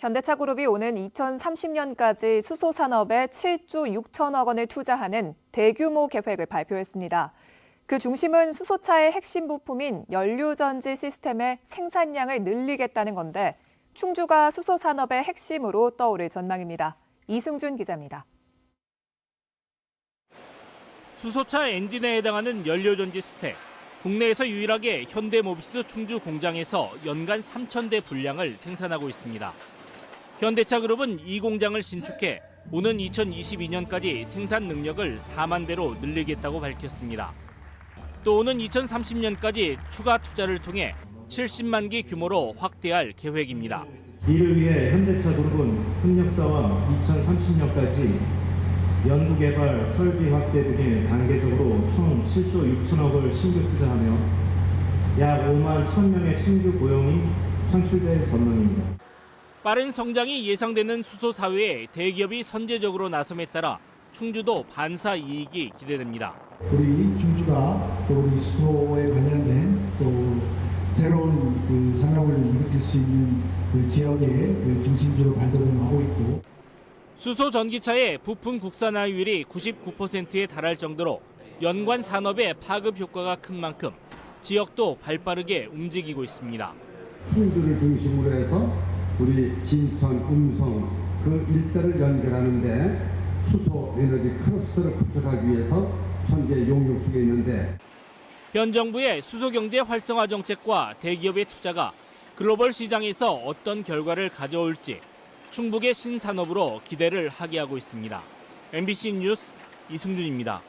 현대차그룹이 오는 2030년까지 수소 산업에 7조 6천억 원을 투자하는 대규모 계획을 발표했습니다. 그 중심은 수소차의 핵심 부품인 연료전지 시스템의 생산량을 늘리겠다는 건데 충주가 수소 산업의 핵심으로 떠오를 전망입니다. 이승준 기자입니다. 수소차 엔진에 해당하는 연료전지 스택. 국내에서 유일하게 현대모비스 충주 공장에서 연간 3,000대 분량을 생산하고 있습니다. 현대차 그룹은 이 공장을 신축해 오는 2022년까지 생산 능력을 4만 대로 늘리겠다고 밝혔습니다. 또 오는 2030년까지 추가 투자를 통해 70만 기 규모로 확대할 계획입니다. 이를 위해 현대차그룹은 협력사와 2030년까지 연구개발, 설비 확대 등에 단계적으로 총 7조 6천억을 신규 투자하며 약 5만 1,000명의 신규 고용이 창출될 전망입니다. 빠른 성장이 예상되는 수소 사회에 대기업이 선제적으로 나섬에 따라 충주도 반사 이익이 기대됩니다. 우리 충주가 또 우리 수소에 관련된 또 새로운 그 산업을 일으킬 수 있는 그 지역의 그 중심지로 발돋움하고 있고 수소 전기차의 부품 국산화율이 99%에 달할 정도로 연관 산업의 파급 효과가 큰 만큼 지역도 발빠르게 움직이고 있습니다. 충주를 중심으로 해서 우리 진천, 음성 그 일대를 연결하는데 수소 에너지 클러스터를 구축하기 위해서 현재 용역 중에 있는데 현 정부의 수소 경제 활성화 정책과 대기업의 투자가 글로벌 시장에서 어떤 결과를 가져올지 충북의 신산업으로 기대를 하게 하고 있습니다. MBC 뉴스 이승준입니다.